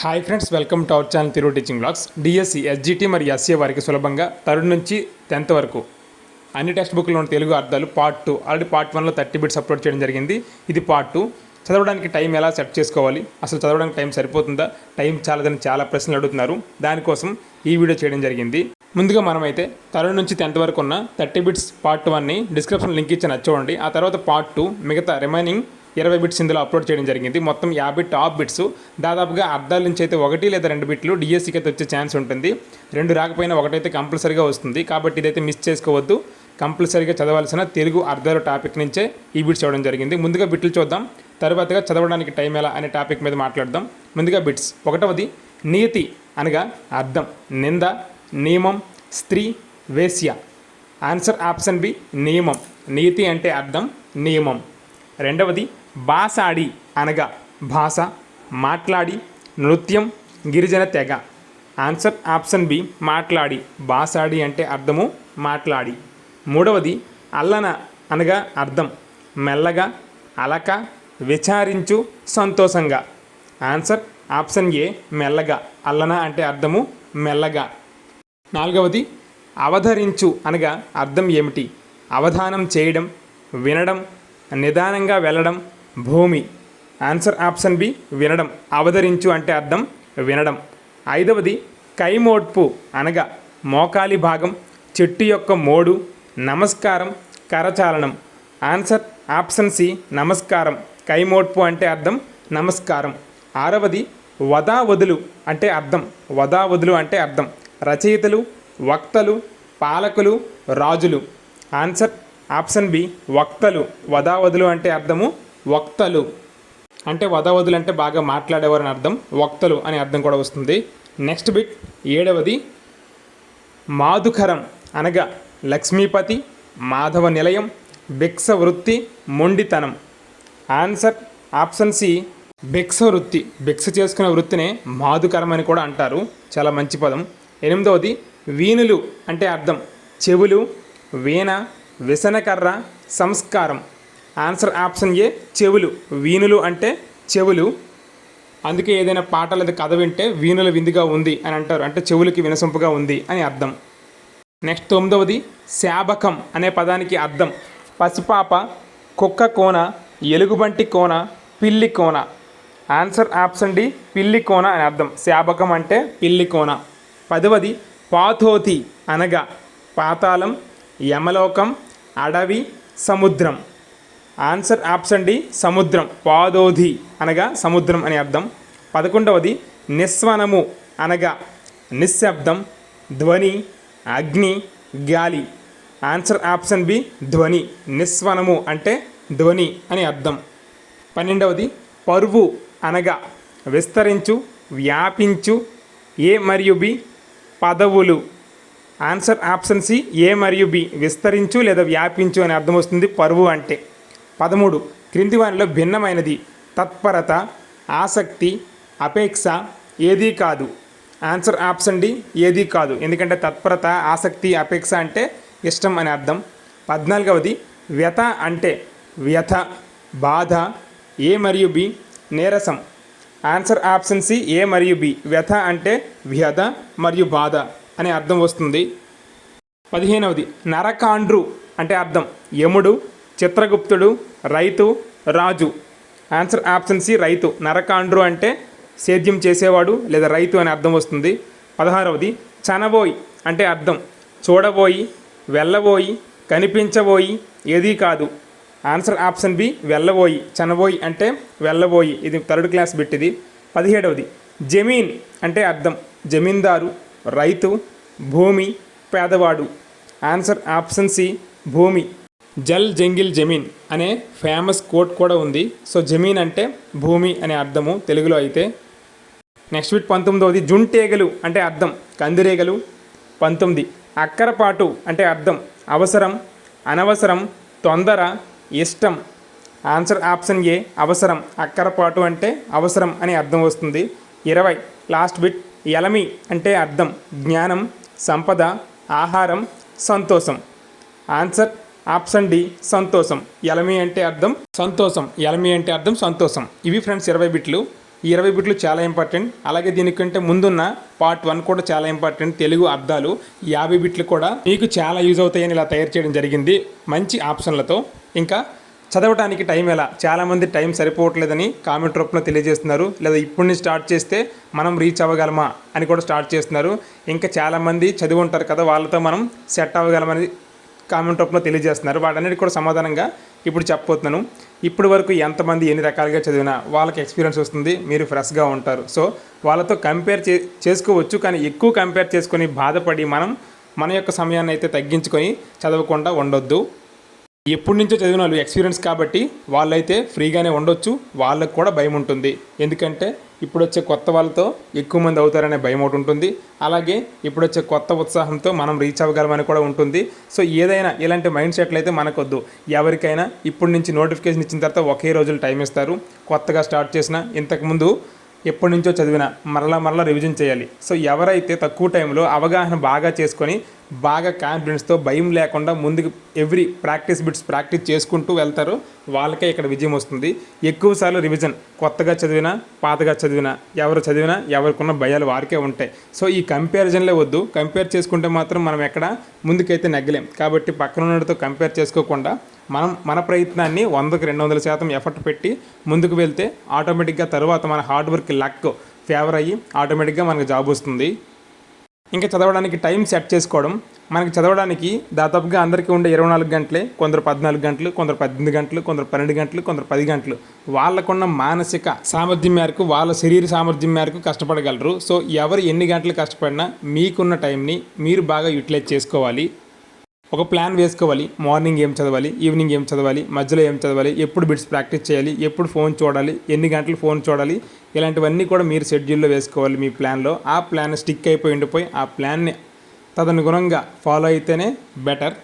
Hi friends welcome to our channel Telugu teaching blogs DSC SGT మరియు SC వారికి సులభంగా third నుంచి tenth వరకు అన్ని టెక్స్ట్ బుక్లో ఉన్న తెలుగు అర్థాలు పార్ట్ టూ ఆల్రెడీ పార్ట్ వన్లో థర్టీ బిట్స్ అప్లోడ్ చేయడం జరిగింది. ఇది పార్ట్ టూ చదవడానికి టైం ఎలా సెట్ చేసుకోవాలి? అసలు చదవడానికి టైం సరిపోతుందా? టైం చాలదని చాలా ప్రశ్నలు అడుగుతున్నారు. దానికోసం ఈ వీడియో చేయడం జరిగింది. ముందుగా మనమైతే థర్డ్ నుంచి టెన్త్ వరకు ఉన్న థర్టీ బిట్స్ పార్ట్ వన్ని డిస్క్రిప్షన్ లింక్ ఇచ్చి చూడండి ఆ తర్వాత పార్ట్ టూ మిగతా రిమైనింగ్ ఇరవై బిట్స్ ఇందులో అప్లోడ్ చేయడం జరిగింది. మొత్తం యాభై టాప్ బిట్స్. దాదాపుగా అర్థాల నుంచి అయితే ఒకటి లేదా రెండు బిట్లు డిఎస్సికి అయితే వచ్చే ఛాన్స్ ఉంటుంది. రెండు రాకపోయినా ఒకటైతే కంపల్సరీగా వస్తుంది. కాబట్టి ఇదైతే మిస్ చేసుకోవద్దు. కంపల్సరీగా చదవాల్సిన తెలుగు అర్థాల టాపిక్ నుంచే ఈ బిట్స్ చూడడం జరిగింది. ముందుగా బిట్లు చూద్దాం. తర్వాతగా చదవడానికి టైం ఎలా అనే టాపిక్ మీద మాట్లాడదాం. ముందుగా బిట్స్. ఒకటవది నియతి అనగా అర్థం. నింద నియమం స్త్రీ వేశ్య. ఆన్సర్ ఆప్షన్ బి నియమం. నీతి అంటే అర్థం నియమం. రెండవది బాసాడి అనగా భాష మాట్లాడి నృత్యం గిరిజన తెగ. ఆన్సర్ ఆప్షన్ బి మాట్లాడి. బాసాడి అంటే అర్థము మాట్లాడి. మూడవది అల్లన అనగా అర్థం. మెల్లగా అలక విచారించు సంతోషంగా. ఆన్సర్ ఆప్షన్ ఏ మెల్లగా. అల్లన అంటే అర్థము మెల్లగా. నాలుగవది అవధరించు అనగా అర్థం ఏమిటి? అవధానం చేయడం వినడం నిదానంగా వెళ్ళడం భూమి. ఆన్సర్ ఆప్షన్ బి వినడం. అవతరించు అంటే అర్థం వినడం. ఐదవది కైమోడ్పు అనగా మోకాలి భాగం చెట్టు యొక్క మోడు నమస్కారం కరచాలనం. ఆన్సర్ ఆప్షన్ సి నమస్కారం. కైమోడ్పు అంటే అర్థం నమస్కారం. ఆరవది వదావదులు అంటే అర్థం. వదావదులు అంటే అర్థం. రచయితలు వక్తలు పాలకులు రాజులు. ఆన్సర్ ఆప్షన్ బి వక్తలు. వదావదులు అంటే అర్థము వక్తలు. అంటే వదావదులు అంటే బాగా మాట్లాడేవారు అని అర్థం. వక్తలు అనే అర్థం కూడా వస్తుంది. నెక్స్ట్ బిట్ ఏడవది మాధుకరం అనగా లక్ష్మీపతి మాధవ నిలయం భిక్ష వృత్తి మొండితనం. ఆన్సర్ ఆప్షన్ సి భిక్ష వృత్తి భిక్ష చేసుకునే వృత్తినే మాధుకరం అని కూడా అంటారు. చాలా మంచి పదం. ఎనిమిదవది వీణులు అంటే అర్థం. చెవులు వీణ విసనకర్ర సంస్కారం. ఆన్సర్ ఆప్షన్ ఏ చెవులు. వీణులు అంటే చెవులు. అందుకే ఏదైనా పాట లేదా కథ వింటే వీణుల విందుగా ఉంది అని అంటారు. అంటే చెవులకి వినసొంపుగా ఉంది అని అర్థం. నెక్స్ట్ తొమ్మిదవది శాబకం అనే పదానికి అర్థం. పసిపాప కుక్క కోన ఎలుగుబంటి కోన పిల్లి కోన. ఆన్సర్ ఆప్షన్ డి పిల్లి కోన అని అర్థం. శాబకం అంటే పిల్లి కోన. పదవది పాథోతి అనగా పాతాళం యమలోకం అడవి సముద్రం. ఆన్సర్ ఆప్షన్ డి సముద్రం. పాదోధి అనగా సముద్రం అని అర్థం. పదకొండవది నిస్వనము అనగా నిశ్శబ్దం ధ్వని అగ్ని గాలి. ఆన్సర్ ఆప్షన్ బి ధ్వని. నిస్వనము అంటే ధ్వని అని అర్థం. పన్నెండవది పరువు అనగా విస్తరించు వ్యాపించు ఏ మరియు బి పదవులు. ఆన్సర్ ఆప్షన్ సి ఏ మరియు బి. విస్తరించు లేదా వ్యాపించు అని అర్థం వస్తుంది పరువు అంటే. పదమూడు. క్రింది వానిలో భిన్నమైనది. తత్పరత ఆసక్తి అపేక్ష ఏదీ కాదు. ఆన్సర్ ఆప్షన్ డి ఏదీ కాదు. ఎందుకంటే తత్పరత ఆసక్తి అపేక్ష అంటే ఇష్టం అని అర్థం. పద్నాలుగవది. వ్యత అంటే వ్యథ బాధ ఏ మరియు బి నీరసం. ఆన్సర్ ఆప్షన్ సి ఏ మరియు బి. వ్యథ అంటే వ్యధ మరియు బాధ. అనే అర్థం వస్తుంది. పదిహేనవది నరకాండ్రు అంటే అర్థం. యముడు చిత్రగుప్తుడు రైతు రాజు. ఆన్సర్ ఆప్షన్ సి రైతు. నరకాండ్రు అంటే సేద్యం చేసేవాడు లేదా రైతు అని అర్థం వస్తుంది. పదహారవది చనబోయి అంటే అర్థం. చూడబోయి వెళ్ళబోయి కనిపించబోయి ఏదీ కాదు. ఆన్సర్ ఆప్షన్ బి వెళ్ళబోయి. చనబోయి అంటే వెళ్ళబోయి. ఇది థర్డ్ క్లాస్ బిట్ ఇది పదిహేడవది జమీన్ అంటే అర్థం. జమీందారు రైతు భూమి పేదవాడు. ఆన్సర్ ఆప్షన్ సి భూమి. జల్ జంగిల్ జమీన్ అనే ఫేమస్ కోట్ కూడా ఉంది. సో జమీన్ అంటే భూమి అనే అర్థము తెలుగులో అయితే. నెక్స్ట్ వీక్ పంతొమ్మిదవది జుంటేగలు అంటే అర్థం. కందిరేగలు. పంతొమ్మిది అక్కరపాటు అంటే అర్థం. అవసరం అనవసరం తొందర ఇష్టం. ఆన్సర్ ఆప్షన్ ఏ అవసరం. అక్కరపాటు అంటే అవసరం అని అర్థం వస్తుంది. ఇరవై లాస్ట్ బిట్. ఎలమి అంటే అర్థం జ్ఞానం సంపద ఆహారం సంతోషం. ఆన్సర్ ఆప్షన్ డి సంతోషం. ఎలమి అంటే అర్థం సంతోషం. ఎలమి అంటే అర్థం సంతోషం. ఇవి ఫ్రెండ్స్ ఇరవై బిట్లు. ఈ ఇరవై బిట్లు చాలా ఇంపార్టెంట్. అలాగే దీనికంటే ముందున్న పార్ట్ వన్ కూడా చాలా ఇంపార్టెంట్. తెలుగు అర్థాలు యాభై బిట్లు కూడా మీకు చాలా యూజ్ అవుతాయని ఇలా తయారు చేయడం జరిగింది. మంచి ఆప్షన్లతో. ఇంకా చదవడానికి టైం ఎలా? చాలామంది టైం సరిపోవట్లేదని కామెంట్ రూపంలో తెలియజేస్తున్నారు. లేదా ఇప్పుడు నుంచి స్టార్ట్ చేస్తే మనం రీచ్ అవ్వగలమా అని కూడా స్టార్ట్ చేస్తున్నారు. ఇంకా చాలామంది చదివి ఉంటారు కదా వాళ్ళతో మనం సెట్ అవ్వగలమని కామెంట్ రూపంలో తెలియజేస్తున్నారు. వాటన్నిటి కూడా సమాధానంగా ఇప్పుడు చెప్పబోతున్నాను. ఇప్పటి వరకు ఎంతమంది ఎన్ని రకాలుగా చదివినా వాళ్ళకి ఎక్స్పీరియన్స్ వస్తుంది మీరు ఫ్రెష్గా ఉంటారు. సో వాళ్ళతో కంపేర్ చే చేసుకోవచ్చు కానీ ఎక్కువ కంపేర్ చేసుకొని బాధపడి మనం మన యొక్క సమయాన్ని అయితే తగ్గించుకొని చదవకుండా ఉండొద్దు. ఎప్పటి నుంచో చదివిన వాళ్ళు ఎక్స్పీరియన్స్ కాబట్టి వాళ్ళైతే ఫ్రీగానే ఉండొచ్చు వాళ్ళకు కూడా భయం ఉంటుంది. ఎందుకంటే ఇప్పుడు వచ్చే కొత్త వాళ్ళతో ఎక్కువ మంది అవుతారనే భయం ఒకటి ఉంటుంది. అలాగే ఇప్పుడు వచ్చే కొత్త ఉత్సాహంతో మనం రీచ్ అవ్వగలమని కూడా ఉంటుంది. సో ఏదైనా ఇలాంటి మైండ్ సెట్లు అయితే మనకొద్దు. ఎవరికైనా ఇప్పటి నుంచి నోటిఫికేషన్ ఇచ్చిన తర్వాత ఒకే రోజులు టైం ఇస్తారు. కొత్తగా స్టార్ట్ చేసిన ఇంతకుముందు ఎప్పటి నుంచో చదివిన మరలా మరలా రివిజన్ చేయాలి. సో ఎవరైతే తక్కువ టైంలో అవగాహన బాగా చేసుకొని బాగా కాన్ఫిడెన్స్తో భయం లేకుండా ముందుకు ఎవ్రీ ప్రాక్టీస్ బిట్స్ ప్రాక్టీస్ చేసుకుంటూ వెళ్తారో. వాళ్ళకే ఇక్కడ విజయం వస్తుంది. ఎక్కువసార్లు రివిజన్ కొత్తగా చదివినా పాతగా చదివినా ఎవరు చదివినా ఎవరికున్న భయాలు వారికే ఉంటాయి. సో ఈ కంపారిజన్లే వద్దు. కంపేర్ చేసుకుంటే మాత్రం మనం ఎక్కడ ముందుకైతే నెగ్గలేం. కాబట్టి పక్కన ఉన్నతో కంపేర్ చేసుకోకుండా మనం మన ప్రయత్నాన్ని వందకు రెండు వందల శాతం ఎఫర్ట్ పెట్టి ముందుకు వెళ్తే ఆటోమేటిక్గా తర్వాత మన హార్డ్ వర్క్ లక్ ఫేవర్ అయ్యి ఆటోమేటిక్గా మనకు జాబ్ వస్తుంది. ఇంకా చదవడానికి టైం సెట్ చేసుకోవడం. మనకి చదవడానికి దాదాపుగా అందరికీ ఉండే ఇరవై నాలుగు గంటలే కొందరు పద్నాలుగు గంటలు కొందరు పద్దెనిమిది గంటలు కొందరు పన్నెండు గంటలు కొందరు పది గంటలు. వాళ్ళకున్న మానసిక సామర్థ్యం మేరకు వాళ్ళ శరీర సామర్థ్యం మేరకు కష్టపడగలరు. సో ఎవరు ఎన్ని గంటలు కష్టపడినా మీకున్న టైంని మీరు బాగా యూటిలైజ్ చేసుకోవాలి. ఒక ప్లాన్ వేసుకోవాలి. మార్నింగ్ ఏం చదవాలి? ఈవినింగ్ ఏం చదవాలి? మధ్యలో ఏం చదవాలి? ఎప్పుడు బిట్స్ ప్రాక్టీస్ చేయాలి? ఎప్పుడు ఫోన్ చూడాలి? ఎన్ని గంటలు ఫోన్ చూడాలి? ఇలాంటివన్నీ కూడా మీరు షెడ్యూల్లో వేసుకోవాలి మీ ప్లాన్లో ఆ ప్లాన్ స్టిక్ అయిపోయి ఉండిపోయి ఆ ప్లాన్ని తదనుగుణంగా ఫాలో అయితేనే బెటర్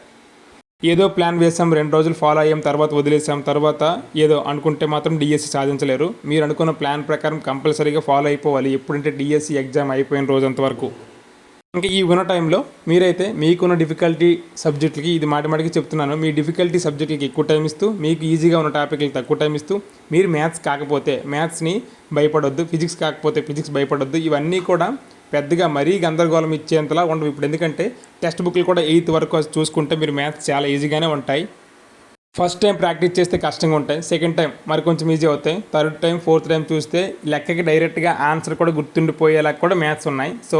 ఏదో ప్లాన్ వేసాం రెండు రోజులు ఫాలో అయ్యాం తర్వాత వదిలేసాం తర్వాత ఏదో అనుకుంటే మాత్రం డిఎస్సి సాధించలేరు. మీరు అనుకున్న ప్లాన్ ప్రకారం కంపల్సరీగా ఫాలో అయిపోవాలి. ఎప్పుడంటే డిఎస్సి ఎగ్జామ్ అయిపోయిన రోజంత వరకు. ఇంకా ఈ ఉన్న టైంలో మీరైతే మీకున్న డిఫికల్టీ సబ్జెక్టులకి ఇది మాటిమాటికి చెప్తున్నాను. మీ డిఫికల్టీ సబ్జెక్టులకి ఎక్కువ టైం ఇస్తూ మీకు ఈజీగా ఉన్న టాపిక్లకి తక్కువ టైం ఇస్తూ మీరు మ్యాథ్స్ కాకపోతే మ్యాథ్స్ని భయపడొద్దు ఫిజిక్స్ కాకపోతే ఫిజిక్స్ భయపడొద్దు. ఇవన్నీ కూడా పెద్దగా మరీ గందరగోళం ఇచ్చేంతలా ఉండవు. ఇప్పుడు ఎందుకంటే టెక్స్ట్ బుక్లు కూడా ఎయిత్ వరకు చూసుకుంటే మీరు మ్యాథ్స్ చాలా ఈజీగానే ఉంటాయి. ఫస్ట్ టైం ప్రాక్టీస్ చేస్తే కష్టంగా ఉంటాయి. సెకండ్ టైం మరి కొంచెం ఈజీ అవుతాయి. థర్డ్ టైం ఫోర్త్ టైం చూస్తే లెక్కకి డైరెక్ట్గా ఆన్సర్ కూడా గుర్తుండిపోయేలా కూడా మ్యాథ్స్ ఉన్నాయి. సో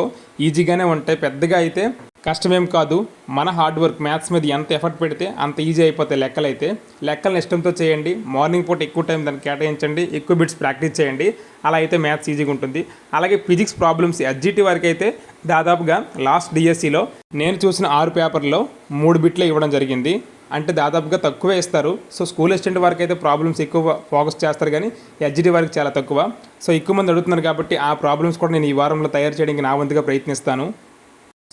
ఈజీగానే ఉంటాయి. పెద్దగా అయితే కష్టమేం కాదు. మన హార్డ్ వర్క్ మ్యాథ్స్ మీద ఎంత ఎఫర్ట్ పెడితే అంత ఈజీ అయిపోతాయి లెక్కలు అయితే లెక్కలను ఇష్టంతో చేయండి. మార్నింగ్ పూట ఎక్కువ టైం దాన్ని కేటాయించండి. ఎక్కువ బిట్స్ ప్రాక్టీస్ చేయండి. అలా అయితే మ్యాథ్స్ ఈజీగా ఉంటుంది. అలాగే ఫిజిక్స్ ప్రాబ్లమ్స్ ఎస్జిటి వరకు అయితే దాదాపుగా లాస్ట్ డిఎస్సిలో నేను చూసిన ఆరు పేపర్లో మూడు బిట్లే ఇవ్వడం జరిగింది. అంటే దాదాపుగా తక్కువే ఇస్తారు. సో స్కూల్ అసిస్టెంట్ వరకు అయితే ప్రాబ్లమ్స్ ఎక్కువ ఫోకస్ చేస్తారు కానీ ఎడ్జిటి వరకు చాలా తక్కువ. సో ఎక్కువ మంది అడుగుతున్నారు కాబట్టి ఆ ప్రాబ్లమ్స్ కూడా నేను ఈ వారంలో తయారు చేయడానికి నా వంతుగా ప్రయత్నిస్తాను.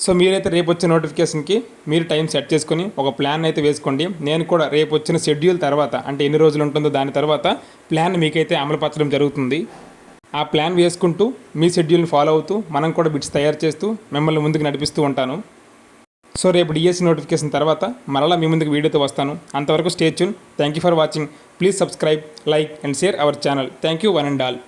సో మీరైతే రేపు వచ్చే నోటిఫికేషన్కి మీరు టైం సెట్ చేసుకొని ఒక ప్లాన్ అయితే వేసుకోండి. నేను కూడా రేపు వచ్చిన షెడ్యూల్ తర్వాత అంటే ఎన్ని రోజులు ఉంటుందో దాని తర్వాత ప్లాన్ మీకైతే అమలుపరచడం జరుగుతుంది. ఆ ప్లాన్ వేసుకుంటూ మీ షెడ్యూల్ని ఫాలో అవుతూ మనం కూడా బిట్స్ తయారు చేస్తూ మిమ్మల్ని ముందుకు నడిపిస్తూ ఉంటాను. సో రేపు డిఎస్సి నోటిఫికేషన్ తర్వాత మరలా మీ ముందుకు వీడియోతో వస్తాను. అంతవరకు stay tune thank you for watching please subscribe like and share our channel thank you one and all